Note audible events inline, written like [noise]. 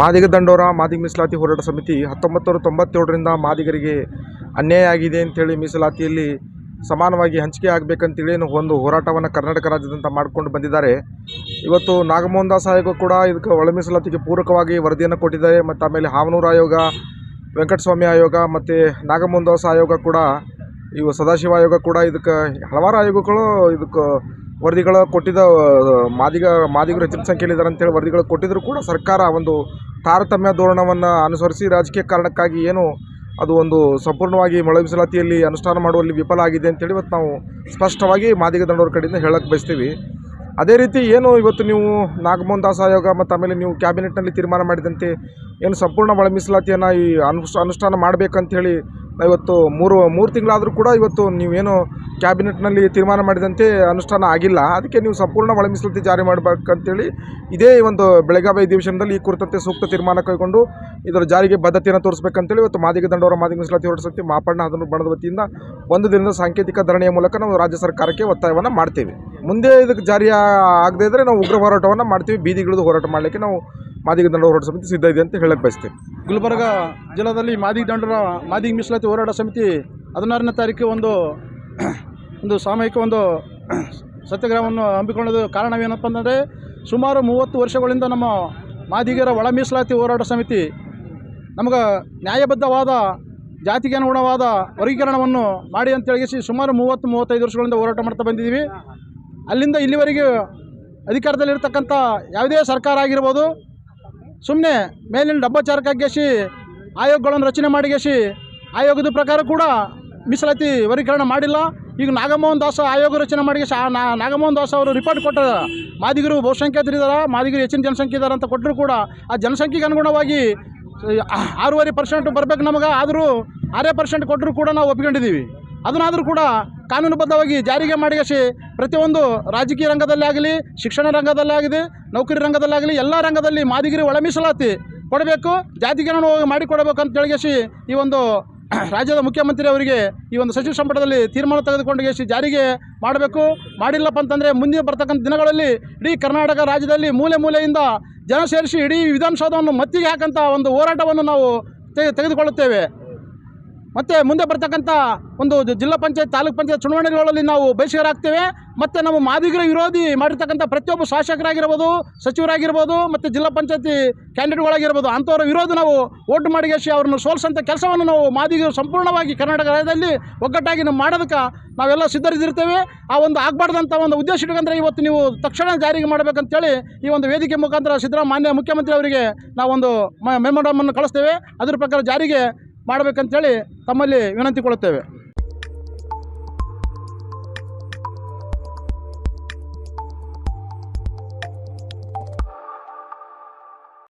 ಮಾದಿಗ ದಂಡೋರ, ಮಾದಿಗ ಮೀಸಲಾತಿ ಹೋರಾಟ ಸಮಿತಿ ಹತ್ತೊಂಬತ್ತು ನೂರ ತೊಂಬತ್ತೇಳರಿಂದ ಮಾದಿಗರಿಗೆ ಅನ್ಯಾಯ ಆಗಿದೆ ಅಂತೇಳಿ ಮೀಸಲಾತಿಯಲ್ಲಿ ಸಮಾನವಾಗಿ ಹಂಚಿಕೆ ಆಗಬೇಕಂತೇಳಿ ಒಂದು ಹೋರಾಟವನ್ನು ಕರ್ನಾಟಕ ರಾಜ್ಯದಂತ ಮಾಡಿಕೊಂಡು ಬಂದಿದ್ದಾರೆ. ಇವತ್ತು ನಾಗಮೋಹನ್ ದಾಸ್ ಆಯೋಗ ಕೂಡ ಇದಕ್ಕೆ ಒಳ ಮೀಸಲಾತಿಗೆ ಪೂರಕವಾಗಿ ವರದಿಯನ್ನು ಕೊಟ್ಟಿದ್ದಾರೆ. ಮತ್ತು ಆಮೇಲೆ ಹಾವನೂರು ಆಯೋಗ, ವೆಂಕಟಸ್ವಾಮಿ ಆಯೋಗ ಮತ್ತು ನಾಗಮೋಹನ್ ದಾಸ್ ಆಯೋಗ ಕೂಡ, ಇವು ಸದಾಶಿವ ಆಯೋಗ ಕೂಡ ಇದಕ್ಕೆ ಹಲವಾರು ಆಯೋಗಗಳು ಇದಕ್ಕೆ ವರದಿಗಳು ಕೊಟ್ಟಿದ್ದ ಮಾದಿಗ, ಮಾದಿಗರು ಹೆಚ್ಚಿನ ಸಂಖ್ಯೆಯಲ್ಲಿದ್ದಾರೆ ಅಂತೇಳಿ ವರದಿಗಳು ಕೊಟ್ಟಿದ್ರು ಕೂಡ ಸರ್ಕಾರ ಒಂದು ತಾರತಮ್ಯ ಧೋರಣವನ್ನು ಅನುಸರಿಸಿ ರಾಜಕೀಯ ಕಾರಣಕ್ಕಾಗಿ ಏನು ಅದು ಒಂದು ಸಂಪೂರ್ಣವಾಗಿ ಮಳೆ ಮೀಸಲಾತಿಯಲ್ಲಿ ಅನುಷ್ಠಾನ ಮಾಡುವಲ್ಲಿ ವಿಫಲ ಆಗಿದೆ ಅಂತೇಳಿ ಇವತ್ತು ನಾವು ಸ್ಪಷ್ಟವಾಗಿ ಮಾದಿಗ ದಂಡೋರ ಕಡೆಯಿಂದ ಹೇಳಕ್ಕೆ ಬಯಸ್ತೀವಿ. ಅದೇ ರೀತಿ ಏನು ಇವತ್ತು ನೀವು ನಾಗಮೋಹನ್ ದಾಸ್ ಆಯೋಗ ಮತ್ತು ಆಮೇಲೆ ನೀವು ಕ್ಯಾಬಿನೆಟ್ನಲ್ಲಿ ತೀರ್ಮಾನ ಮಾಡಿದಂತೆ ಏನು ಸಂಪೂರ್ಣ ಮಳೆ ಮೀಸಲಾತಿಯನ್ನು ಈ ಅನುಷ್ಠ, ಅನುಷ್ಠಾನ ಮಾಡಬೇಕಂತ ಹೇಳಿ ಇವತ್ತು ಮೂರು ಮೂರು ತಿಂಗಳಾದರೂ ಕೂಡ ಇವತ್ತು ನೀವೇನು ಕ್ಯಾಬಿನೆಟ್ನಲ್ಲಿ ತೀರ್ಮಾನ ಮಾಡಿದಂತೆ ಅನುಷ್ಠಾನ ಆಗಿಲ್ಲ. ಅದಕ್ಕೆ ನೀವು ಸಂಪೂರ್ಣ ಒಳ ಮೀಸಲಾತಿ ಜಾರಿ ಮಾಡಬೇಕಂತೇಳಿ ಇದೇ ಒಂದು ಬೆಳಗಾವಿ ಅಧಿವೇಶನದಲ್ಲಿ ಈ ಕುರಿತಂತೆ ಸೂಕ್ತ ತೀರ್ಮಾನ ಕೈಗೊಂಡು ಇದರ ಜಾರಿಗೆ ಬದ್ಧತೆಯನ್ನು ತೋರಿಸಬೇಕಂತೇಳಿ ಇವತ್ತು ಮಾದಿಗ ದಂಡವರ ಮಾದಿಗ ಮೀಸಲಾತಿ ಹೊರಡಿಸುತ್ತೆ ಮಾಪಣ್ಣ ಅದನ್ನು ಬಣದ ವತಿಯಿಂದ ಒಂದು ದಿನದ ಸಾಂಕೇತಿಕ ಧರಣಿಯ ಮೂಲಕ ನಾವು ರಾಜ್ಯ ಸರ್ಕಾರಕ್ಕೆ ಒತ್ತಾಯವನ್ನು ಮಾಡ್ತೀವಿ. ಮುಂದೆ ಇದಕ್ಕೆ ಜಾರಿ ಆಗದೇ ಇದ್ದರೆ ನಾವು ಉಗ್ರ ಹೋರಾಟವನ್ನು ಮಾಡ್ತೀವಿ, ಬೀದಿಗಿಳಿದು ಹೋರಾಟ ಮಾಡಲಿಕ್ಕೆ ನಾವು ಮಾದಿಗ ದಂಡ ಹೋರಾಟ ಸಮಿತಿ ಸಿದ್ಧ ಇದೆ ಅಂತ ಹೇಳಕ್ಕೆ ಬಯಸ್ತೀನಿ. ಗುಲ್ಬರ್ಗ ಜಿಲ್ಲಾದಲ್ಲಿ ಮಾದಿಗ ದಂಡರ, ಮಾದಿಗ ಮೀಸಲಾತಿ ಹೋರಾಟ ಸಮಿತಿ ಹದಿನಾರನೇ ತಾರೀಕು ಒಂದು ಒಂದು ಸಾಮೂಹಿಕ ಒಂದು ಸತ್ಯಾಗ್ರಹವನ್ನು ಹಮ್ಮಿಕೊಳ್ಳೋದು ಕಾರಣವೇನಪ್ಪ ಅಂದರೆ ಸುಮಾರು ಮೂವತ್ತು ವರ್ಷಗಳಿಂದ ನಮ್ಮ ಮಾದಿಗರ ಒಳ ಮೀಸಲಾತಿ ಹೋರಾಟ ಸಮಿತಿ ನಮಗೆ ನ್ಯಾಯಬದ್ಧವಾದ, ಜಾತಿಗೆ ಅನುಗುಣವಾದ ವರ್ಗೀಕರಣವನ್ನು ಮಾಡಿ ಅಂತ ಅಂತೇಳಿಸಿ ಸುಮಾರು ಮೂವತ್ತು, ಮೂವತ್ತೈದು ವರ್ಷಗಳಿಂದ ಹೋರಾಟ ಮಾಡ್ತಾ ಬಂದಿದ್ದೀವಿ. ಅಲ್ಲಿಂದ ಇಲ್ಲಿವರೆಗೆ ಅಧಿಕಾರದಲ್ಲಿರ್ತಕ್ಕಂಥ ಯಾವುದೇ ಸರ್ಕಾರ ಆಗಿರ್ಬೋದು ಸುಮ್ಮನೆ ಮೇಲಿನ ಡಬ್ಬಚಾರಕ್ಕಾಗೇಸಿ ಆಯೋಗಗಳನ್ನು ರಚನೆ ಮಾಡಿಗೇಸಿ ಆಯೋಗದ ಪ್ರಕಾರ ಕೂಡ ಮೀಸಲಾತಿ ವರ್ಗೀಕರಣ ಮಾಡಿಲ್ಲ. ಈಗ ನಾಗಮೋಹನ್ ದಾಸ ಆಯೋಗ ರಚನೆ ಮಾಡಿ ಆ ನಾಗಮೋಹನ್ ದಾಸ್ ಅವರು ರಿಪೋರ್ಟ್ ಕೊಟ್ಟಾರ. ಮಾದಿಗರು ಬಹುಸಂಖ್ಯಾತರಿದ್ದಾರೆ ಮಾದಿಗರು ಹೆಚ್ಚಿನ ಜನಸಂಖ್ಯೆ ಇದ್ದಾರೆ ಅಂತ ಕೊಟ್ಟರು ಕೂಡ ಆ ಜನಸಂಖ್ಯೆಗೆ ಅನುಗುಣವಾಗಿ ಆರೂವರೆ ಪರ್ಸೆಂಟ್ ಬರ್ಬೇಕು ನಮಗೆ, ಆದರೂ ಆರೇ ಪರ್ಸೆಂಟ್ ಕೊಟ್ಟರು ಕೂಡ ನಾವು ಒಪ್ಕೊಂಡಿದ್ದೀವಿ ಅದನ್ನಾದರೂ ಕೂಡ ಕಾನೂನುಬದ್ಧವಾಗಿ ಜಾರಿಗೆ ಮಾಡಿಗಸಿ ಪ್ರತಿಯೊಂದು ರಾಜಕೀಯ ರಂಗದಲ್ಲಿ ಆಗಲಿ, ಶಿಕ್ಷಣ ರಂಗದಲ್ಲಿ ಆಗಲಿ ನೌಕರಿ ರಂಗದಲ್ಲಾಗಲಿ ಎಲ್ಲ ರಂಗದಲ್ಲಿ ಮಾದಿಗಿರಿ ಒಳ ಮೀಸಲಾತಿ ಕೊಡಬೇಕು ಜಾತಿಗೆ ಮಾಡಿಕೊಡಬೇಕು ಅಂತ ಹೇಳಿಗೆಸಿ ಈ ಒಂದು [clears throat] ರಾಜ್ಯದ ಮುಖ್ಯಮಂತ್ರಿ ಅವರಿಗೆ ಈ ಒಂದು ಸಚಿವ ಸಂಪುಟದಲ್ಲಿ ತೀರ್ಮಾನ ತೆಗೆದುಕೊಂಡು ಗೆಸಿ ಜಾರಿಗೆ ಮಾಡಬೇಕು. ಮಾಡಿಲ್ಲಪ್ಪ ಅಂತಂದರೆ ಮುಂದೆ ಬರ್ತಕ್ಕಂಥ ದಿನಗಳಲ್ಲಿ ಇಡೀ ಕರ್ನಾಟಕ ರಾಜ್ಯದಲ್ಲಿ ಮೂಲೆ ಮೂಲೆಯಿಂದ ಜನ ಸೇರಿಸಿ ಇಡೀ ವಿಧಾನಸೌಧವನ್ನು ಮತ್ತಿಗೆ ಹಾಕಂಥ ಒಂದು ಹೋರಾಟವನ್ನು ನಾವು ತೆಗೆ ತೆಗೆದುಕೊಳ್ಳುತ್ತೇವೆ. ಮತ್ತು ಮುಂದೆ ಬರ್ತಕ್ಕಂಥ ಒಂದು ಜಿಲ್ಲಾ ಪಂಚಾಯತ್, ತಾಲೂಕ್ ಪಂಚಾಯತ್ ಚುನಾವಣೆಗಳಲ್ಲಿ ನಾವು ಬಹಿಷ್ಕರಾಗ್ತೇವೆ ಮತ್ತು ನಮ್ಮ ಮಾದಿಗರ ವಿರೋಧಿ ಮಾಡಿರ್ತಕ್ಕಂಥ ಪ್ರತಿಯೊಬ್ಬ ಶಾಸಕರಾಗಿರ್ಬೋದು, ಸಚಿವರಾಗಿರ್ಬೋದು, ಮತ್ತು ಜಿಲ್ಲಾ ಪಂಚಾಯತಿ ಕ್ಯಾಂಡಿಡೇಟ್ಗಳಾಗಿರ್ಬೋದು, ಅಂಥವ್ರ ವಿರೋಧ ನಾವು ಓಟ್ ಮಾಡಿಗೇಶಿ ಅವ್ರನ್ನ ಸೋಲಿಸೋಂಥ ಕೆಲಸವನ್ನು ನಾವು ಮಾದಿಗರು ಸಂಪೂರ್ಣವಾಗಿ ಕರ್ನಾಟಕ ರಾಜ್ಯದಲ್ಲಿ ಒಗ್ಗಟ್ಟಾಗಿ ನಾವು ಮಾಡೋದಕ್ಕೆ ನಾವೆಲ್ಲ ಸಿದ್ಧರಿದ್ದಿರ್ತೇವೆ. ಆ ಒಂದು ಆಗಬಾರ್ದಂಥ ಒಂದು ಉದ್ದೇಶ ಇಟ್ಕೊಂಡ್ರೆ ಇವತ್ತು ನೀವು ತಕ್ಷಣ ಜಾರಿಗೆ ಮಾಡಬೇಕಂತೇಳಿ ಈ ಒಂದು ವೇದಿಕೆ ಮುಖಾಂತರ ಮಾನ್ಯ ಮುಖ್ಯಮಂತ್ರಿ ಅವರಿಗೆ ನಾವೊಂದು ಮೆಮೊರಮನ್ನು ಕಳಿಸ್ತೇವೆ. ಅದ್ರ ಪ್ರಕಾರ ಜಾರಿಗೆ ಮಾಡಬೇಕಂತೇಳಿ ತಮ್ಮಲ್ಲಿ ವಿನಂತಿಕೊಳ್ಳುತ್ತೇವೆ